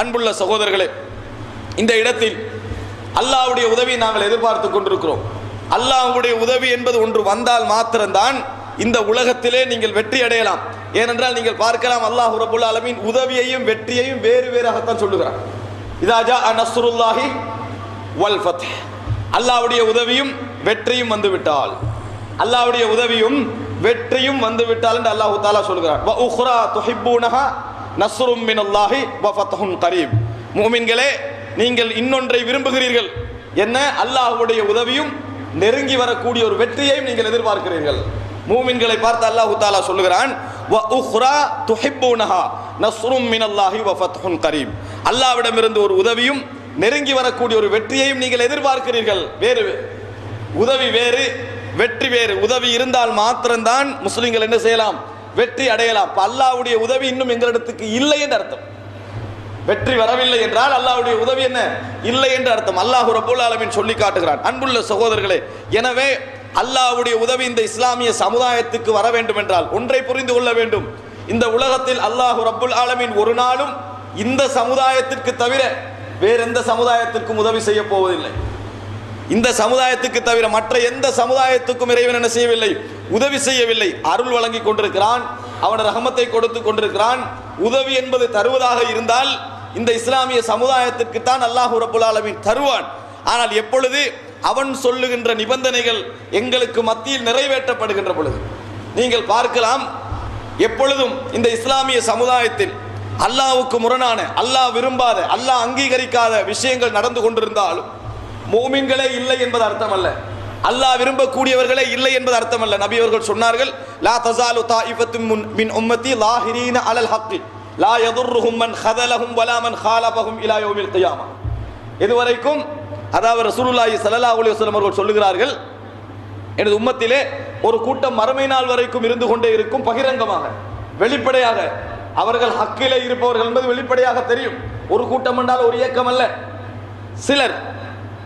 அன்புள்ள சகோதரர்களே இந்த இடத்தில் அல்லாவுடைய உதவியை நாங்கள் எதிர்பார்த்து கொண்டிருக்கிறோம். அல்லாஹ்வுடைய உதவி என்பது ஒன்று வந்தால் மாத்திரம்தான் இந்த உலகத்திலே நீங்கள் வெற்றி அடையலாம். ஏனென்றால் நீங்கள் பார்க்கலாம் அல்லாஹ் ரபுல் அலமின் உதவியையும் வெற்றியையும் வேறு வேறாகத்தான் சொல்லுகிறார். இதாஜா நஸ்ருல்லாஹி வல் ஃபத் அல்லாஹ்வுடைய உதவியும் வெற்றியும் வந்துவிட்டால். அல்லாவுடைய உதவியும் வெற்றியும் வந்துவிட்டால் என்று அல்லாஹு தாலா சொல்கிறார். நஸ்ரும் மினல்லாஹி வஃபத்ஹுன் ஃபத்ஹுன் கரீப் மூமின்களே நீங்கள் இன்னொன்றை விரும்புகிறீர்கள். என்ன? அல்லாஹ்வுடைய உதவியும் நெருங்கி வரக்கூடிய ஒரு வெற்றியையும் நீங்கள் எதிர்பார்க்கிறீர்கள். மூமின்களை பார்த்து அல்லாஹ் தாலா சொல்லுகிறான் வ உஹ்ரா துஹிப்பூனஹா நஸ்ரும் மினல்லாஹி வ ஃபத்ஹுன் கரீப் அல்லாஹ்விடமிருந்து ஒரு உதவியும் நெருங்கி வரக்கூடிய ஒரு வெற்றியையும் நீங்கள் எதிர்பார்க்கிறீர்கள். வேறு உதவி வேறு வெற்றி வேறு. உதவி இருந்தால் மாத்திரம்தான் முஸ்லிம்கள் என்ன செய்யலாம்? வெற்றி அடையலாம். அப்போ அல்லாஹ்வுடைய உதவி இன்னும் எங்களிடத்துக்கு இல்லை என்று அர்த்தம். வெற்றி வரவில்லை என்றால் அல்லாஹ்வுடைய உதவி என்ன? இல்லை என்று அர்த்தம். அல்லாஹ் ரப்பூல் ஆலமீன் சொல்லி காட்டுகிறான். அன்புள்ள சகோதரர்களே எனவே அல்லாஹ்வுடைய உதவி இந்த இஸ்லாமிய சமுதாயத்துக்கு வர வேண்டும் என்றால் ஒன்றை புரிந்து கொள்ள வேண்டும். இந்த உலகத்தில் அல்லாஹ் ரபுல் ஆலமின் ஒரு நாளும் இந்த சமுதாயத்திற்கு தவிர வேற எந்த சமுதாயத்திற்கும் உதவி செய்ய போவதில்லை. இந்த சமுதாயத்துக்கு தவிர மற்ற எந்த சமுதாயத்துக்கும் இறைவன் என்ன செய்யவில்லை? உதவி செய்யவில்லை. அருள் வழங்கி கொண்டிருக்கிறான். அவன் ரகமத்தை கொடுத்து கொண்டிருக்கிறான். உதவி என்பது தருவதாக இருந்தால் இந்த இஸ்லாமிய சமுதாயத்திற்கு தான் அல்லாஹ் ரபுல் ஆலமீன் தருவான். ஆனால் எப்பொழுது அவன் சொல்லுகின்ற நிபந்தனைகள் எங்களுக்கு மத்தியில் நிறைவேற்றப்படுகின்ற பொழுது நீங்கள் பார்க்கலாம். எப்பொழுதும் இந்த இஸ்லாமிய சமுதாயத்தில் அல்லாவுக்கு முரணான அல்லாஹ் விரும்பாத அல்லாஹ் அங்கீகரிக்காத விஷயங்கள் நடந்து கொண்டிருந்தாலும் மூமின்களே இல்லை என்பது அர்த்தமல்ல. அல்லாஹ் விரும்பக்கூடியவர்களே இல்லை என்பது அர்த்தமல்ல. நபி அவர்கள் சொன்னார்கள் லா தஸாலு தாயிஃபத்தும் முன் மின் உம்மத்தி லாஹிரீன அலல் ஹக்கி. லா யதுர்ருஹும் மன் ஹதலஹும் வலாமன் ஹாலபஹும் இலா யௌமில் கியாமா இதுவரைக்கும் அதாவது ரசூலுல்லாஹி ஸல்லல்லாஹு அலைஹி வஸல்லம் அவர்கள் சொல்லுகிறார்கள் எனது உம்மத்திலே ஒரு கூட்டம் மறுமை நாள் வரைக்கும் இருந்து கொண்டே இருக்கும் பகிரங்கமாக வெளிப்படையாக. அவர்கள் ஹக்கிலே இருப்பவர்கள் என்பது வெளிப்படையாக தெரியும். ஒரு கூட்டம் என்றால் ஒரு இயக்கம் அல்ல சிலர்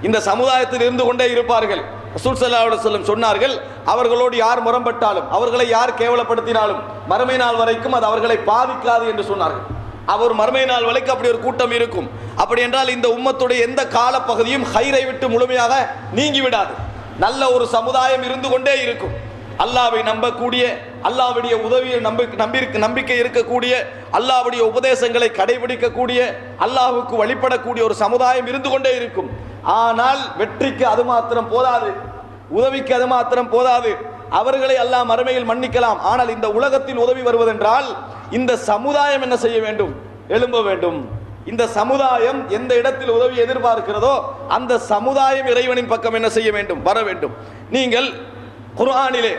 இந்த சமுதாயத்தில் இருந்து கொண்டே இருப்பார்கள். ரசூல் செல்லும் சொன்னார்கள் அவர்களோடு யார் முரம்பட்டாலும் அவர்களை யார் கேவலப்படுத்தினாலும் மறுமை நாள் வரைக்கும் அது அவர்களை பாதிக்காது என்று சொன்னார்கள். அவர் மறுமை நாள் வரைக்கும் அப்படி ஒரு கூட்டம் இருக்கும். அப்படி என்றால் இந்த உம்மத்துடைய எந்த காலப்பகுதியும் ஹைரை விட்டு முழுமையாக நீங்கி விடாது. நல்ல ஒரு சமுதாயம் இருந்து கொண்டே இருக்கும். அல்லாவை நம்பக்கூடிய அல்லாவுடைய உதவியை நம்பி நம்பி நம்பிக்கை இருக்கக்கூடிய அல்லாவுடைய உபதேசங்களை கடைபிடிக்கக்கூடிய அல்லாவுக்கு வழிபடக்கூடிய ஒரு சமுதாயம் இருந்து கொண்டே இருக்கும். ஆனால் வெற்றிக்கு அது மாத்திரம் போதாது உதவிக்கு அது மாத்திரம் போதாது. அவர்களை எல்லாம் மறுமையில் மன்னிக்கலாம். ஆனால் இந்த உலகத்தில் உதவி வருவதென்றால் இந்த சமுதாயம் என்ன செய்ய வேண்டும்? எழும்ப வேண்டும். இந்த சமுதாயம் எந்த இடத்தில் உதவி எதிர்பார்க்கிறதோ அந்த சமுதாயம் இறைவனின் பக்கம் என்ன செய்ய வேண்டும்? வர வேண்டும். நீங்கள் குர்ஆனிலே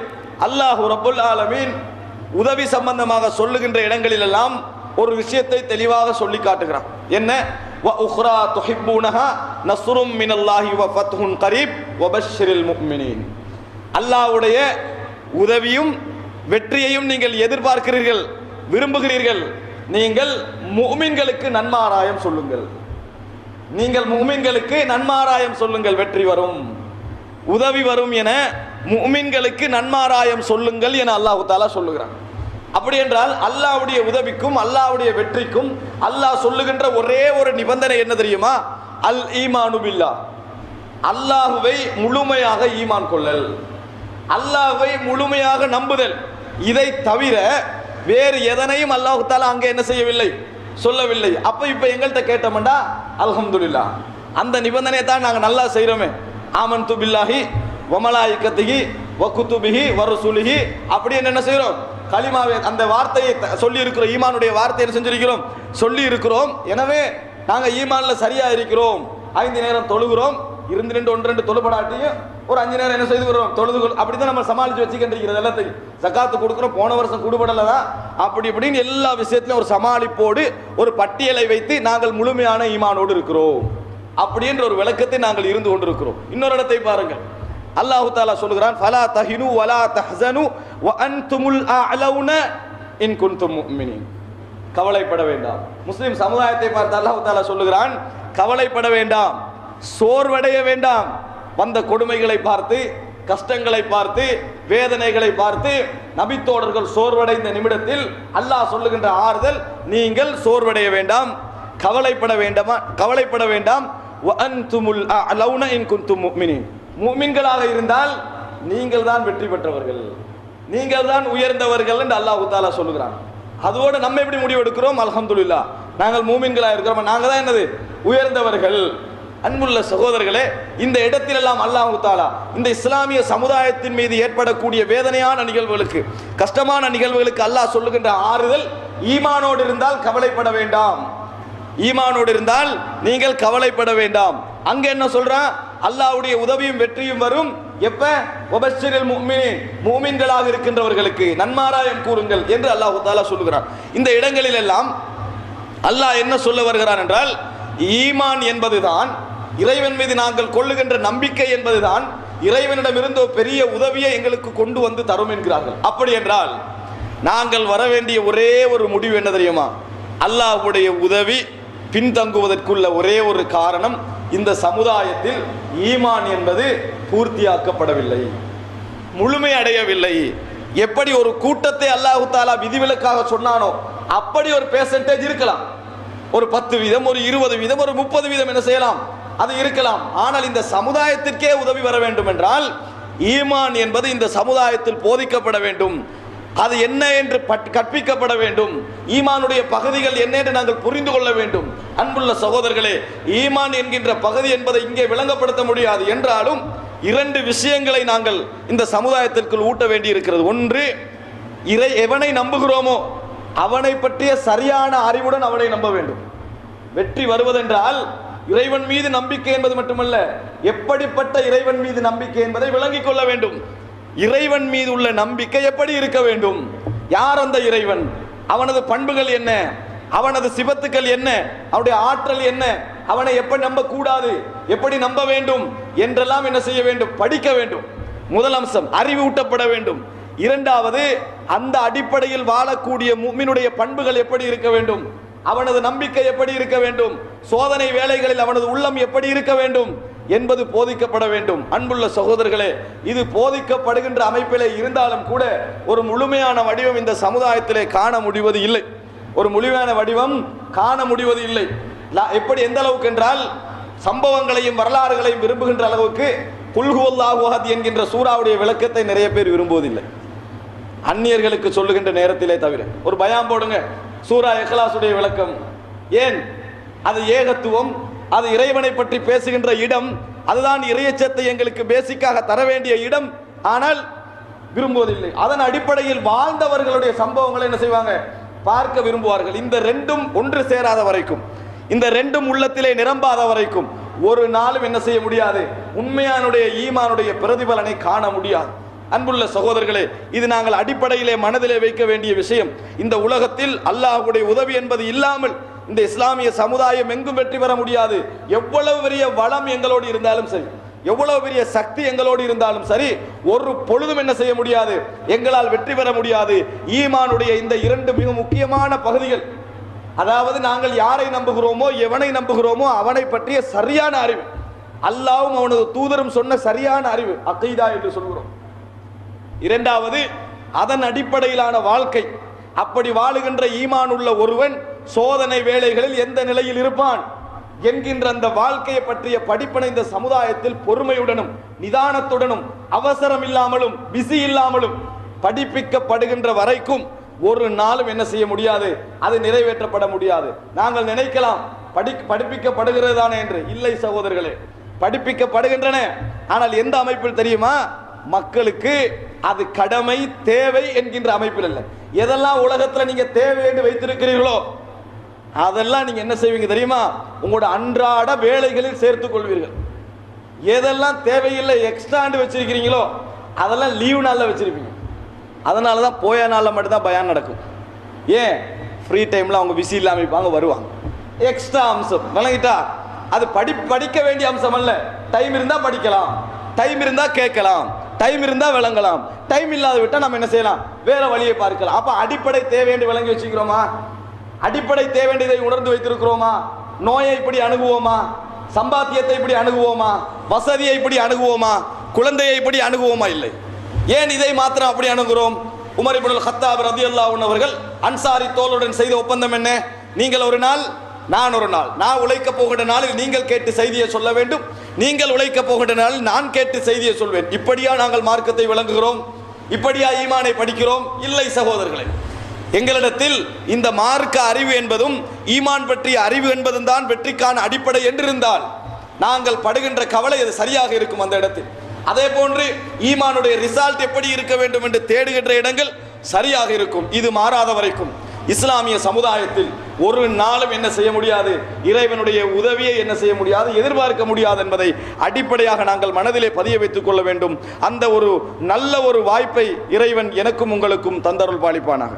அல்லாஹ் ரபுல் ஆலமீன் உதவி சம்பந்தமாக சொல்லுகின்ற இடங்களிலெல்லாம் ஒரு விஷயத்தை தெளிவாக சொல்லி காட்டுகிறான். என்ன? வ உஹ்ரா துஹிப்பூனஹா நஸ்ரும் மினல்லாஹி வ ஃபத்ஹுன் கரீப் வ பஷ்ஷிரில் அல்லாஹ்வுடைய உதவியும் வெற்றியையும் நீங்கள் எதிர்பார்க்கிறீர்கள் விரும்புகிறீர்கள். நீங்கள் முஃமின்களுக்கு நன்மாராயம் சொல்லுங்கள். நீங்கள் முஃமின்களுக்கு நன்மாராயம் சொல்லுங்கள் வெற்றி வரும். உதவி வரும் என முஃமின்களுக்கு நன்மாராயம் சொல்லுங்கள் என அல்லாஹ் தாலா சொல்லுகிறான். அப்படி என்றால் அல்லாவுடைய உதவிக்கும் அல்லாஹ்வுடைய வெற்றிக்கும் அல்லாஹ் சொல்லுகின்ற ஒரே ஒரு நிபந்தனை என்ன தெரியுமா? அல் ஈமானு பில்லா அல்லாஹுவை முழுமையாக ஈமான் கொள்ளல். அல்லாஹுவை முழுமையாக நம்புதல். இதை தவிர வேறு எதனையும் அல்லாஹ் தாலா அங்கே என்ன செய்யவில்லை? சொல்லவில்லை. அப்ப இப்ப எங்கள்கிட்ட கேட்டோம்டா? அல்ஹம்துலில்லா. அந்த நிபந்தனையை தான் நாங்கள் நல்லா செய்றோமே. ஆமன் துபில்லாஹி வமலாயிக்கத்திகி வக்குத்துபிகி வரசுலிஹி அப்படின்னு என்ன செய்கிறோம் கலிமாவை அந்த வார்த்தையை த- சொல்லி இருக்கிறோம் ஈமானுடைய வார்த்தையை செஞ்சிருக்கிறோம்? சொல்லி இருக்கிறோம் எனவே நாங்கள் ஈமான்ல சரியா இருக்கிறோம். ஐந்து நேரம் தொழுகிறோம். இருந்து ரெண்டு ஒன்று ரெண்டு தொழுபடாட்டியும் ஒரு அஞ்சு நேரம் என்ன செய்து வரோம் தொழுது அப்படிதான் நம்ம சமாளிச்சு வச்சுக்கிட்டு எல்லாத்தையும். சக்காத்து கொடுக்குறோம். போன வருஷம் கூடுபடலை தான். அப்படி இப்படின்னு எல்லா விஷயத்திலும் ஒரு சமாளிப்போடு ஒரு பட்டியலை வைத்து நாங்கள் முழுமையான ஈமானோடு இருக்கிறோம். அப்படின்ற ஒரு விளக்கத்தை நாங்கள் இருந்து கொண்டிருக்கிறோம். இன்னொரு இடத்தை பாருங்கள். அல்லாஹு தாலா சொல்லுகிறான் ஃபலா தஹினு வலா தஹ்சனு வ அன்துமுல் அலவுன இன் குன்தும் முஃமினீன். கவலைப்பட வேண்டாம். முஸ்லிம் சமுதாயத்தை பார்த்து அல்லாஹு தாலா சொல்லுகிறான் கவலைப்பட வேண்டாம் சோர்வடைய வேண்டாம். வந்த கொடுமைகளை பார்த்து கஷ்டங்களை பார்த்து வேதனைகளை பார்த்து நபித்தோடர்கள் சோர்வடைந்த நிமிடத்தில் அல்லாஹ் சொல்லுகின்ற ஆறுதல் நீங்கள் சோர்வடைய வேண்டாம் கவலைப்பட வேண்டாமா கவலைப்பட வேண்டாம். வ அன்துமுல் அலௌன இன் குன்தும் முஃமினீன். மூமின்களாக இருந்தால் நீங்கள் தான் வெற்றி பெற்றவர்கள். நீங்கள் தான் உயர்ந்தவர்கள் என்று அல்லாஹு தாலா சொல்லுகிறான். அதோட நம்ம எப்படி முடிவெடுக்கிறோம்? அல்ஹம்துலில்லாஹ். நாங்கள் மூமின்களாக இருக்கிறோம்? நாங்கள் தான் என்னது? உயர்ந்தவர்கள். அன்புள்ள சகோதரர்களே இந்த இடத்திலெல்லாம் அல்லாஹு தாலா இந்த இஸ்லாமிய சமுதாயத்தின் மீது ஏற்படக்கூடிய வேதனையான நிகழ்வுகளுக்கு கஷ்டமான நிகழ்வுகளுக்கு அல்லாஹ் சொல்லுகின்ற ஆறுதல் ஈமானோடு இருந்தால் கவலைப்பட வேண்டாம். ஈமானோடு இருந்தால் நீங்கள் கவலைப்பட வேண்டாம். அங்க என்ன சொல்றான்? அல்லாவுடைய உதவியும் வெற்றியும் வரும். எப்ப? ஒபஸ்டிரில் முஃமினீன் மூமின்களாக இருக்கின்றவர்களுக்கு நன்மாராயம் கூறுங்கள் என்று அல்லாஹ் தாலா சொல்லுகிறான். இந்த இடங்களில் எல்லாம் அல்லாஹ் என்ன சொல்ல வருகிறான் என்றால் ஈமான் என்பதுதான் இறைவன் மீது நாங்கள் கொள்ளுகின்ற நம்பிக்கை என்பதுதான் இறைவனிடமிருந்து ஒரு பெரிய உதவியை எங்களுக்கு கொண்டு வந்து தரும் என்கிறார்கள். அப்படி என்றால் நாங்கள் வர வேண்டிய ஒரே ஒரு முடிவு என்ன தெரியுமா? அல்லாஹ்வுடைய உதவி பின்தங்குவதற்குள்ள ஒரே ஒரு காரணம் இந்த சமுதாயத்தில் ஈமான் என்பது பூர்த்தியாக்கப்படவில்லை. முழுமை அடையவில்லை. எப்படி ஒரு கூட்டத்தை அல்லாஹு தாலா விதிவிலக்காக சொன்னானோ அப்படி ஒரு பெர்சன்டேஜ் இருக்கலாம். ஒரு பத்து வீதம் ஒரு இருபது வீதம் ஒரு முப்பது வீதம் என்ன செய்யலாம்? அது இருக்கலாம். ஆனால் இந்த சமுதாயத்திற்கே உதவி வர வேண்டும் என்றால் ஈமான் என்பது இந்த சமுதாயத்தில் போதிக்கப்பட வேண்டும். அது என்ன என்று பட்- கற்பிக்கப்பட வேண்டும். ஈமானுடைய பகுதிகள் என்ன என்று நாங்கள் புரிந்து கொள்ள வேண்டும். அன்புள்ள சகோதரர்களே ஈமான் என்கின்ற பகுதி என்பதை இங்கே விளங்கப்படுத்த முடியாது என்றாலும் இரண்டு விஷயங்களை நாங்கள் இந்த சமுதாயத்திற்குள் ஊட்ட வேண்டி இருக்கிறது ஒன்று இறை எவனை நம்புகிறோமோ அவனை பற்றிய சரியான அறிவுடன் அவனை நம்ப வேண்டும். வெற்றி வருவதென்றால் இறைவன் மீது நம்பிக்கை என்பது மட்டுமல்ல எப்படிப்பட்ட இறைவன் மீது நம்பிக்கை என்பதை விளங்கிக் கொள்ள வேண்டும். இறைவன் மீது உள்ள நம்பிக்கை எப்படி இருக்க வேண்டும்? யார் அந்த இறைவன்? அவனது பண்புகள் என்ன? அவனது சிபத்துக்கள் என்ன? அவனுடைய ஆற்றல் என்ன? அவனை எப்படி நம்ப கூடாது எப்படி நம்ப வேண்டும்? என்றெல்லாம் என்ன செய்ய வேண்டும்? படிக்க வேண்டும். முதல் அம்சம் அறிவு ஊட்டப்பட வேண்டும். இரண்டாவது அந்த அடிப்படையில் வாழக்கூடிய முக்மினுடைய பண்புகள் எப்படி இருக்க வேண்டும்? அவனது நம்பிக்கை எப்படி இருக்க வேண்டும்? சோதனை வேலைகளில் அவனது உள்ளம் எப்படி இருக்க வேண்டும்? என்பது போதிக்கப்பட வேண்டும். அன்புள்ள சகோதரர்களே இது போதிக்கப்படுகின்ற அமைப்பிலே இருந்தாலும் கூட ஒரு முழுமையான வடிவம் இந்த சமுதாயத்திலே காண முடிவது இல்லை. ஒரு முழுமையான வடிவம் காண முடிவது இல்லை. எப்படி எந்த அளவுக்கு என்றால் சம்பவங்களையும் வரலாறுகளையும் விரும்புகின்ற அளவுக்கு புல்குவல்லாஹுஹத் என்கின்ற சூறாவுடைய விளக்கத்தை நிறைய பேர் விரும்புவதில்லை. அந்நியர்களுக்கு சொல்லுகின்ற நேரத்திலே தவிர. ஒரு பயாம் போடுங்க. சூரா எஹ்லாசுடைய விளக்கம். ஏன்? அது ஏகத்துவம் அது இறைவனை பற்றி பேசுகின்ற இடம் அதுதான் இறையச்சத்தை எங்களுக்கு பேசிக்காக தர வேண்டிய இடம். ஆனால் விரும்புவதில்லை. அதன் அடிப்படையில் வாழ்ந்தவர்களுடைய சம்பவங்களை என்ன செய்வாங்க? பார்க்க விரும்புவார்கள். இந்த ரெண்டும் ஒன்று சேராத வரைக்கும். இந்த ரெண்டும் உள்ளத்திலே நிரம்பாத வரைக்கும். ஒரு நாளும் என்ன செய்ய முடியாது? உண்மையானுடைய ஈமானுடைய பிரதிபலனை காண முடியாது. அன்புள்ள சகோதரர்களே இது நாங்கள் அடிப்படையிலே மனதிலே வைக்க வேண்டிய விஷயம். இந்த உலகத்தில் அல்லாஹ்வுடைய உதவி என்பது இல்லாமல் இந்த இஸ்லாமிய சமுதாயம் எங்கும் வெற்றி பெற முடியாது. எவ்வளவு பெரிய வளம் எங்களோடு இருந்தாலும் சரி எவ்வளவு பெரிய சக்தி எங்களோடு இருந்தாலும் சரி ஒரு பொழுதும் என்ன செய்ய முடியாது. எங்களால் வெற்றி பெற முடியாது. ஈமானுடைய இந்த இரண்டு மிக முக்கியமான பகுதிகள். அதாவது நாங்கள் யாரை நம்புகிறோமோ எவனை நம்புகிறோமோ அவனை பற்றிய சரியான அறிவு. அல்லாவும் அவனது தூதரும் சொன்ன சரியான அறிவு அக்கைதா என்று சொல்கிறோம். இரண்டாவது அதன் அடிப்படையிலான வாழ்க்கை. அப்படி வாழுகின்ற ஈமான் உள்ள ஒருவன் சோதனை வேலைகளில் எந்த நிலையில் இருப்பான் என்கின்ற அந்த வாழ்க்கையை பற்றிய படிப்பினை இந்த சமுதாயத்தில் பொறுமையுடனும் நிதானத்துடனும் அவசரம் இல்லாமலும் பிஸி இல்லாமலும் படிப்பிக்கப்படுகின்ற வரைக்கும் ஒரு நாளும் என்ன செய்ய முடியாது அது நிறைவேற்றப்பட முடியாது. நாங்கள் நினைக்கலாம் படி படிப்பிக்கப்படுகிறது தானே என்று. இல்லை சகோதரர்களே படிப்பிக்கப்படுகின்றன. ஆனால் எந்த அமைப்பில் தெரியுமா? மக்களுக்கு அது கடமை தேவை என்கின்ற அமைப்பில் இல்லை எதெல்லாம் உலகத்தில் நீங்க தேவை என்று வைத்திருக்கிறீர்களோ அதெல்லாம் நீங்க என்ன செய்வீங்க தெரியுமா? உங்களோட அன்றாட வேலைகளில் சேர்த்து கொள்வீர்கள். எதெல்லாம் தேவையில்லை எக்ஸ்ட்ராண்டு வச்சிருக்கிறீங்களோ அதெல்லாம் லீவு நாளில் வச்சிருப்பீங்க. அதனால தான் போய நாளில் மட்டும்தான் பயம் நடக்கும். ஏன்? ஃப்ரீ டைமில் அவங்க பிஸி இல்லாமல் இருப்பாங்க வருவாங்க. எக்ஸ்ட்ரா அம்சம். விளங்கிட்டா? அது படி படிக்க வேண்டிய அம்சம் அல்ல. டைம் இருந்தால் படிக்கலாம். டைம் இருந்தால் கேட்கலாம். டைம் இருந்தால் விளங்கலாம். டைம் இல்லாத விட்டால் நம்ம என்ன செய்யலாம்? வேற வழியை பார்க்கலாம். அப்போ அடிப்படை தேவையென்று விளங்கி வச்சுக்கிறோமா? அடிப்படை தேவையதை உணர்ந்து வைத்திருக்கிறோமா? நோயை இப்படி அணுகுவோமா? சம்பாத்தியத்தை இப்படி அணுகுவோமா? வசதியை இப்படி அணுகுவோமா? குழந்தையை இப்படி அணுகுவோமா? இல்லை. ஏன் இதை மாத்திரம் அப்படி அணுகிறோம்? உமர் இபுல் ஹத்தாப் ரதியல்லாஹு அவர்கள் அன்சாரி தோளுடன் செய்த ஒப்பந்தம் என்ன? நீங்கள் ஒரு நாள் நான் ஒரு நாள். நான் உழைக்க போகின்ற நாளில் நீங்கள் கேட்டு செய்தியை சொல்ல வேண்டும். நீங்கள் உழைக்க போகின்ற நாளில் நான் கேட்டு செய்தியை சொல்வேன். இப்படியா நாங்கள் மார்க்கத்தை விளங்குகிறோம்? இப்படியா ஈமானை படிக்கிறோம்? இல்லை சகோதரர்களே. எங்களிடத்தில் இந்த மார்க்க அறிவு என்பதும் ஈமான் பற்றிய அறிவு என்பதும் தான் வெற்றிக்கான அடிப்படை என்றிருந்தால் நாங்கள் படுகின்ற கவலை அது சரியாக இருக்கும் அந்த இடத்தில். அதே போன்று ஈமானுடைய ரிசால்ட் எப்படி இருக்க வேண்டும் என்று தேடுகின்ற இடங்கள் சரியாக இருக்கும். இது மாறாத வரைக்கும். இஸ்லாமிய சமுதாயத்தில் ஒரு நாளும் என்ன செய்ய முடியாது? இறைவனுடைய உதவியை என்ன செய்ய முடியாது? எதிர்பார்க்க முடியாது என்பதை அடிப்படையாக நாங்கள் மனதிலே பதிய வைத்துக் கொள்ள வேண்டும். அந்த ஒரு நல்ல ஒரு வாய்ப்பை இறைவன் எனக்கும் உங்களுக்கும் தந்தருள் பாலிப்பானாக.